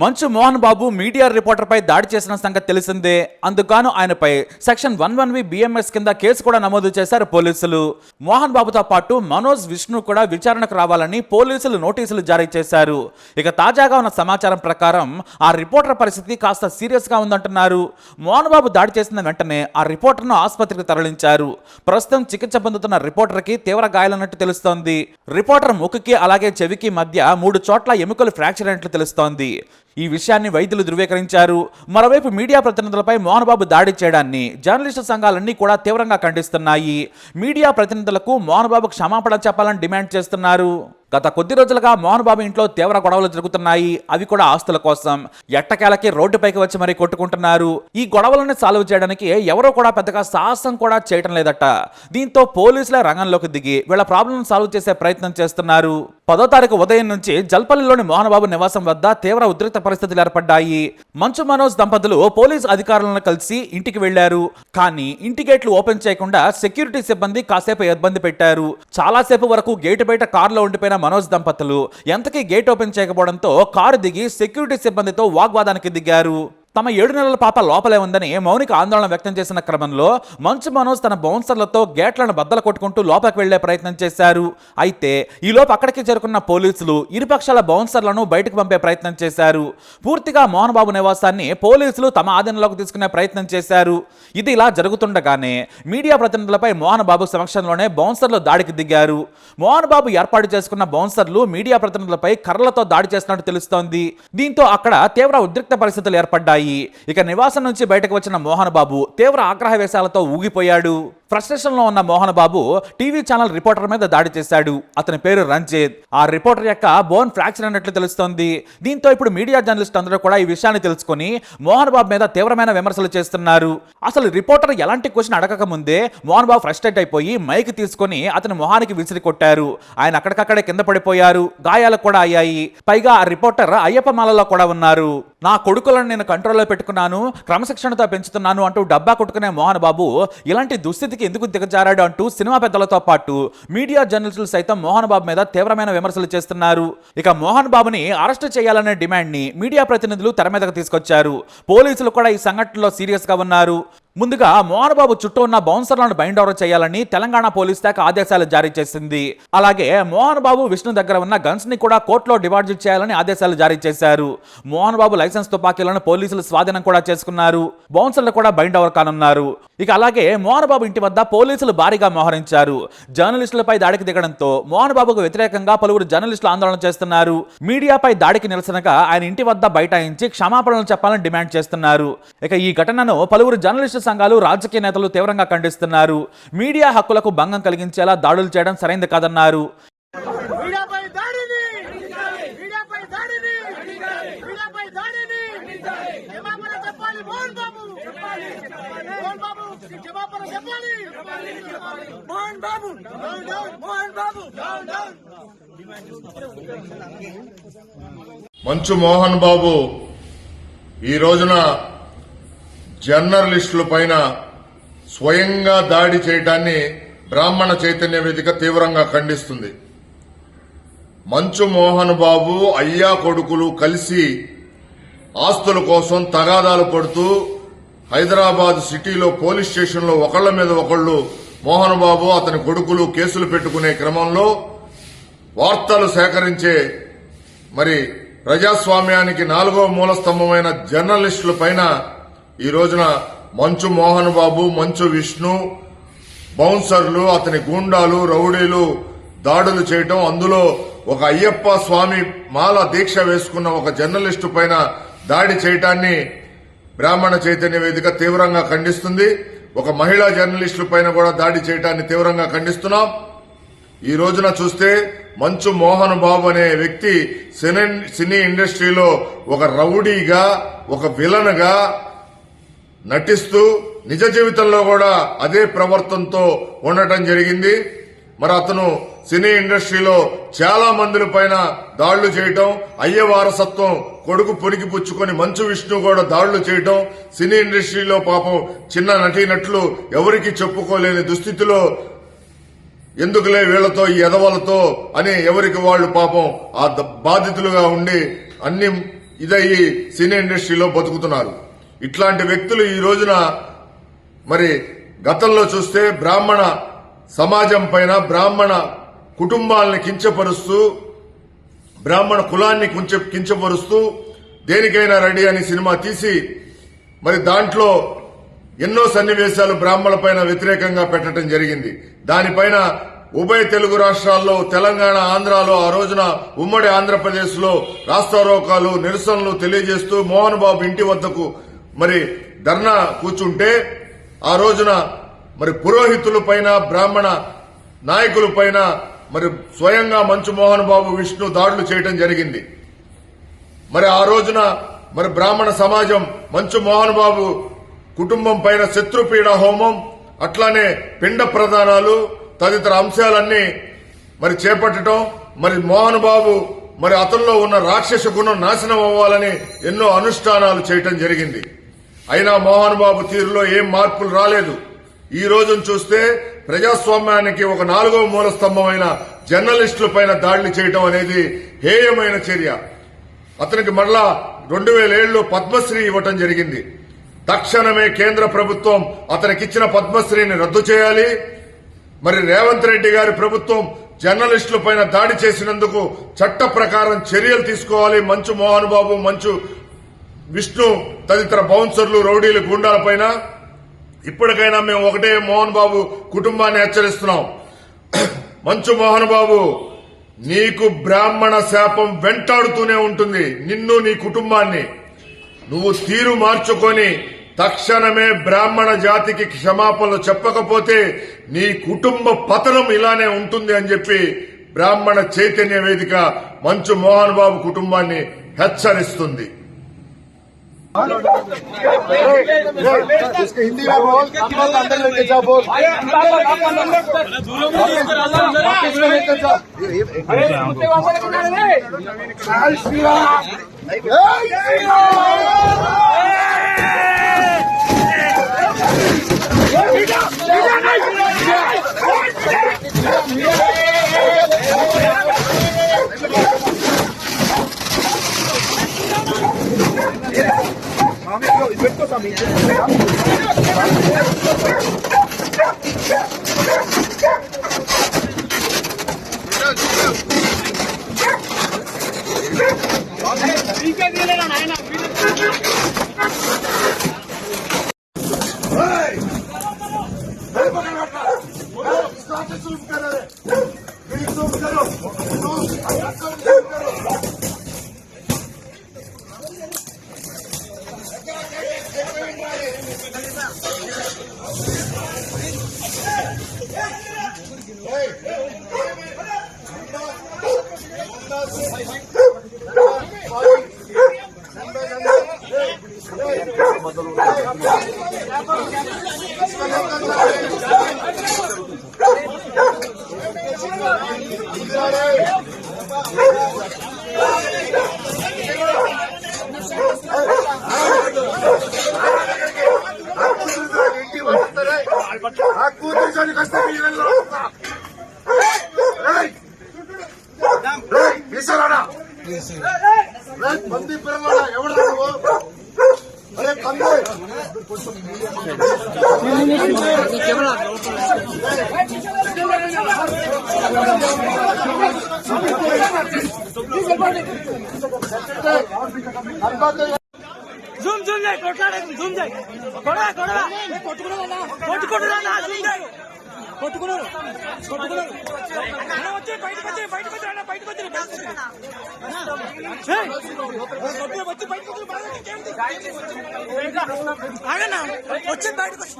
మంచు మోహన్ బాబు మీడియా రిపోర్టర్పై దాడి చేసిన సంగతి తెలిసిందే. అందుకాను ఆయనపై section one one V BMS కింద కేసు కూడా నమోదు చేశారు పోలీసులు. మోహన్ బాబుతో పాటు మనోజ్ విష్ణు కూడా విచారణకు రావాలని పోలీసులు నోటీసులు జారీ చేశారు. ఇక తాజాగా ఉన్న సమాచారం ప్రకారం ఆ రిపోర్టర్ పరిస్థితి కాస్త సీరియస్గా ఉందంటున్నారు. మోహన్ బాబు దాడి చేసిన వెంటనే ఆ రిపోర్టర్ను ఆసుపత్రికి తరలించారు. ప్రస్తుతం చికిత్స పొందుతున్న రిపోర్టర్కి తీవ్ర గాయాలన్నట్టు తెలుస్తోంది. రిపోర్టర్ ముక్కుకి అలాగే చెవికి మధ్య మూడు చోట్ల ఎముకలు ఫ్రాక్చర్ అయినట్లు తెలుస్తోంది. ఈ విషయాన్ని వైద్యులు ధృవీకరించారు. మరోవైపు మీడియా ప్రతినిధులపై మోహన్బాబు దాడి చేయడాన్ని జర్నలిస్టు సంఘాలన్నీ కూడా తీవ్రంగా ఖండిస్తున్నాయి. మీడియా ప్రతినిధులకు మోహన్బాబు క్షమాపణ చెప్పాలని డిమాండ్ చేస్తున్నారు. గత కొద్ది రోజులుగా మోహన్ బాబు ఇంట్లో తీవ్ర గొడవలు జరుగుతున్నాయి. అవి కూడా ఆస్తుల కోసం. ఎట్టకేలకి రోడ్డుపైకి వచ్చి మరీ కొట్టుకుంటున్నారు. ఈ గొడవలను సాల్వ్ చేయడానికి ఎవరో కూడా పెద్దగా సాహసం కూడా చేయటం లేదట. దీంతో పోలీసుల రంగంలోకి దిగి వీళ్ళ ప్రాబ్లం సాల్వ్ చేసే ప్రయత్నం చేస్తున్నారు. పదో తారీఖు ఉదయం నుంచి జల్పల్లిలోని మోహన్ బాబు నివాసం వద్ద తీవ్ర ఉద్రిక్త పరిస్థితులు ఏర్పడ్డాయి. మంచు మనోజ్ దంపతులు పోలీస్ అధికారులను కలిసి ఇంటికి వెళ్ళారు కానీ ఇంటి గేట్లు ఓపెన్ చేయకుండా సెక్యూరిటీ సిబ్బంది కాసేపు ఇబ్బంది పెట్టారు. చాలాసేపు వరకు గేటు బయట కారులో ఉండిపోయిన మనోజ్ దంపతులు ఎంతకీ గేట్ ఓపెన్ చేయకపోవడంతో కారు దిగి సెక్యూరిటీ సిబ్బందితో వాగ్వాదానికి దిగారు. తమ ఏడు నెలల పాప లోపలే ఉందని మౌనిక ఆందోళన వ్యక్తం చేసిన క్రమంలో మంచు మనోజ్ తన బౌన్సర్లతో గేట్లను బద్దలు కొట్టుకుంటూ లోపలికి వెళ్ళే ప్రయత్నం చేశారు. అయితే ఈ లోపు అక్కడికి చేరుకున్న పోలీసులు ఇరుపక్షాల బౌన్సర్లను బయటకు పంపే ప్రయత్నం చేశారు. పూర్తిగా మోహన్ బాబు నివాసాన్ని పోలీసులు తమ ఆధీనంలోకి తీసుకునే ప్రయత్నం చేశారు. ఇది ఇలా జరుగుతుండగానే మీడియా ప్రతినిధులపై మోహన్ బాబు సమక్షంలోనే బౌన్సర్లు దాడికి దిగారు. మోహన్ బాబు ఏర్పాటు చేసుకున్న బౌన్సర్లు మీడియా ప్రతినిధులపై కర్రలతో దాడి చేస్తున్నట్టు తెలుస్తోంది. దీంతో అక్కడ తీవ్ర ఉద్రిక్త పరిస్థితులు ఏర్పడ్డాయి. ఇక నివాసం నుంచి బయటకు వచ్చిన మోహన్ బాబు తీవ్ర ఆగ్రహవేశాలతో ఊగిపోయాడు. ఫ్రస్ట్రేషన్లో ఉన్న Mohan Babu TV channel reporter మీద దాడి చేశాడు. అతని పేరు రంజిత్. ఆ రిపోర్టర్ యొక్క బోన్ ఫ్రాక్చర్ అన్నట్లు తెలుస్తోంది. దీంతో ఇప్పుడు మీడియా జర్నలిస్ట్ అందరూ కూడా ఈ విషయాన్ని తెలుసుకొని మోహన్ బాబు మీద తీవ్రమైన విమర్శలు చేస్తున్నారు. అసలు రిపోర్టర్ ఎలాంటి క్వశ్చన్ అడగక ముందే మోహన్ బాబు ఫ్రస్ట్రేట్ అయిపోయి మైక్ తీసుకొని అతని మొహానికి విసిరి కొట్టారు. ఆయన అక్కడికక్కడే కింద పడిపోయారు. గాయాలు కూడా అయ్యాయి. పైగా ఆ రిపోర్టర్ అయ్యప్ప మాలలో కూడా ఉన్నారు. నా కొడుకులను నేను కంట్రోల్లో పెట్టుకున్నాను క్రమశిక్షణతో పెంచుతున్నాను అంటూ డబ్బా కొట్టుకునే మోహన్ బాబు ఇలాంటి దుస్థితికి ఎందుకు దిగజారాడు అంటూ సినిమా పెద్దలతో పాటు మీడియా జర్నలిస్టులు సైతం మోహన్ బాబు మీద తీవ్రమైన విమర్శలు చేస్తున్నారు. ఇక మోహన్ బాబుని అరెస్ట్ చేయాలనే డిమాండ్ని మీడియా ప్రతినిధులు తెర మీదకు తీసుకొచ్చారు. పోలీసులు కూడా ఈ సంఘటనలో సీరియస్గా ఉన్నారు. ముందుగా మోహన్బాబు చుట్టూ ఉన్న బౌన్సర్లను బైండ్ అవర్ చేయాలని తెలంగాణ పోలీస్ శాఖ ఆదేశాలు జారీ చేసింది. అలాగే మోహన్ బాబు విష్ణు దగ్గర ఉన్న గన్స్ని కూడా కోర్టులో డిపాజిట్ చేయాలని ఆదేశాలు జారీ చేశారు. మోహన్ బాబు లైసెన్స్ తుపాకీలను పోలీసులు స్వాధీనం కూడా చేసుకున్నారు. బౌన్సర్లు కూడా బైండ్ అవర్ కానున్నారు. ఇక అలాగే మోహన్ బాబు ఇంటి వద్ద పోలీసులు భారీగా మోహరించారు. జర్నలిస్టులపై దాడికి దిగడంతో మోహన్ బాబుకు వ్యతిరేకంగా పలువురు జర్నలిస్టులు ఆందోళన చేస్తున్నారు. మీడియాపై దాడికి నిరసనగా ఆయన ఇంటి వద్ద బైఠాయించి క్షమాపణలు చెప్పాలని డిమాండ్ చేస్తున్నారు. ఇక ఈ ఘటనను పలువురు జర్నలిస్టు సంఘాలు రాజకీయ నేతలు తీవ్రంగా ఖండిస్తున్నారు. మీడియా హక్కులకు భంగం కలిగించేలా దాడులు చేయడం సరైంది కాదన్నారు. మీడియాపై దాడిని! మీడియాపై దాడిని! మీడియాపై దాడిని! క్షమాపణ చెప్పాలి మోహన్ బాబు! మోహన్ బాబు క్షమాపణ చెప్పాలి! మోహన్ బాబు! మోహన్ బాబు! మంచు మోహన్ బాబు ఈ రోజున జర్నలిస్టుల పైన స్వయంగా దాడి చేయడాన్ని బ్రాహ్మణ చైతన్య వేదిక తీవ్రంగా ఖండిస్తుంది. మంచు మోహన్ బాబు అయ్యా కొడుకులు కలిసి ఆస్తుల కోసం తగాదాలు పడుతూ హైదరాబాద్ సిటీలో పోలీస్ స్టేషన్లో ఒకళ్ళ మీద ఒకళ్ళు మోహన్ బాబు అతని కొడుకులు కేసులు పెట్టుకునే క్రమంలో వార్తలు సేకరించే మరి ప్రజాస్వామ్యానికి నాలుగో మూల స్తంభమైన జర్నలిస్టుల పైన ఈ రోజున మంచు మోహన్ బాబు మంచు విష్ణు బౌన్సర్లు అతని గూండాలు రౌడీలు దాడులు చేయటం అందులో ఒక అయ్యప్ప స్వామి మాల దీక్ష వేసుకున్న ఒక జర్నలిస్టు పైన దాడి చేయటాన్ని బ్రాహ్మణ చైతన్య వేదిక తీవ్రంగా ఖండిస్తుంది. ఒక మహిళా జర్నలిస్టుల పైన కూడా దాడి చేయటాన్ని తీవ్రంగా ఖండిస్తున్నాం. ఈ రోజున చూస్తే మంచు మోహన్ బాబు అనే వ్యక్తి సినీ- సినీ ఇండస్ట్రీలో ఒక రౌడీగా ఒక విలన్గా నటిస్తూ నిజ జీవితంలో కూడా అదే ప్రవర్తనతో ఉండటం జరిగింది. మరి అతను సినీ ఇండస్ట్రీలో చాలా మందుల పైన దాళ్ళు చేయటం అయ్య వారసత్వం కొడుకు పొరికి పుచ్చుకొని మంచు విష్ణు కూడా దాళ్ళు చేయటం సినీ ఇండస్ట్రీలో పాపం చిన్న నటీనట్లు ఎవరికి చెప్పుకోలేని దుస్థితిలో ఎందుకులే వీళ్ళతో ఈ ఎదవలతో అని ఎవరికి వాళ్ళు పాపం ఆ ద- బాధితులుగా ఉండి అన్ని ఇదయ్యి సినీ ఇండస్ట్రీలో బతుకుతున్నారు. ఇట్లాంటి వ్యక్తులు ఈ రోజున మరి గతంలో చూస్తే బ్రాహ్మణ సమాజం పైన బ్రాహ్మణ కుటుంబాలని కించపరుస్తూ బ్రాహ్మణ కులాన్ని కించ కించపరుస్తూ దేనికైనా రెడీ అని సినిమా తీసి మరి దాంట్లో ఎన్నో సన్నివేశాలు బ్రాహ్మణుల పైన వ్యతిరేకంగా పెట్టడం జరిగింది. దానిపైన ఉభయ తెలుగు రాష్ట్రాల్లో తెలంగాణ ఆంధ్రాలో ఆ రోజున ఉమ్మడి ఆంధ్రప్రదేశ్లో రాస్తారోకాలు నిరసనలు తెలియజేస్తూ మోహన్ బాబు ఇంటి వద్దకు మరి ధర్నా కూర్చుంటే ఆ రోజున మరి పురోహితుల పైన బ్రాహ్మణ నాయకుల పైన మరి స్వయంగా మంచు మోహన్ బాబు విష్ణు దాడులు చేయడం జరిగింది. మరి ఆ రోజున మరి బ్రాహ్మణ సమాజం మంచు మోహన్ బాబు కుటుంబం పైన శత్రుపీడ హోమం అట్లానే పిండ ప్రదానాలు తదితర అంశాలన్నీ మరి చేపట్టడం మరి మోహన్ బాబు మరి అతనిలో ఉన్న రాక్షస గుణం నాశనం అవ్వాలని ఎన్నో అనుష్ఠానాలు చేయటం జరిగింది. అయినా మోహన్ బాబు తీరులో ఏం మార్పులు రాలేదు. ఈ రోజును చూస్తే ప్రజాస్వామ్యానికి ఒక నాలుగవ మూల స్తంభమైన జర్నలిస్టుల పైన దాడులు చేయటం అనేది హేయమైన చర్య. అతనికి మరలా రెండు వేల ఏడులో పద్మశ్రీ ఇవ్వటం జరిగింది. తక్షణమే కేంద్ర ప్రభుత్వం అతనికిచ్చిన పద్మశ్రీని రద్దు చేయాలి. మరి రేవంత్ రెడ్డి గారి ప్రభుత్వం జర్నలిస్టుల పైన దాడి చేసినందుకు చట్ట ప్రకారం చర్యలు తీసుకోవాలి. మంచు మోహన్ బాబు మంచు విష్ణు తదితర బౌన్సర్లు రౌడీలు గుండాలపైన ఇప్పటికైనా మేము ఒకటే మోహన్ బాబు కుటుంబాన్ని హెచ్చరిస్తున్నాం. మంచు మోహన్ బాబు నీకు బ్రాహ్మణ శాపం వెంటాడుతూనే ఉంటుంది నిన్ను నీ కుటుంబాన్ని. నువ్వు తీరు మార్చుకొని తక్షణమే బ్రాహ్మణ జాతికి క్షమాపణలు చెప్పకపోతే నీ కుటుంబ పతనం ఇలానే ఉంటుంది అని చెప్పి బ్రాహ్మణ చైతన్య వేదిక మంచు మోహన్ బాబు కుటుంబాన్ని హెచ్చరిస్తుంది. इसको हिंदी में बोल अंदर लेके जाओ बोल इसमें लेके जाओ जय Shri Ram Stop it, Superman! Stop it, Superman! Shri ఆ జూమ్ జూమ్ చేయి కొట్లాడకు జూమ్ చేయి కొడవా కొడవా కొట్టుకున్నా కొట్టుకుంటున్నా జూమ్ చేయి కొట్టుకున్నారు. కొట్టుకున్నారు. వచ్చి బయటకు వచ్చి బయటకు వచ్చి అన్న బయటకు వచ్చి బయటకు వచ్చి. బయటకు వచ్చి వచ్చి బయటకు వచ్చి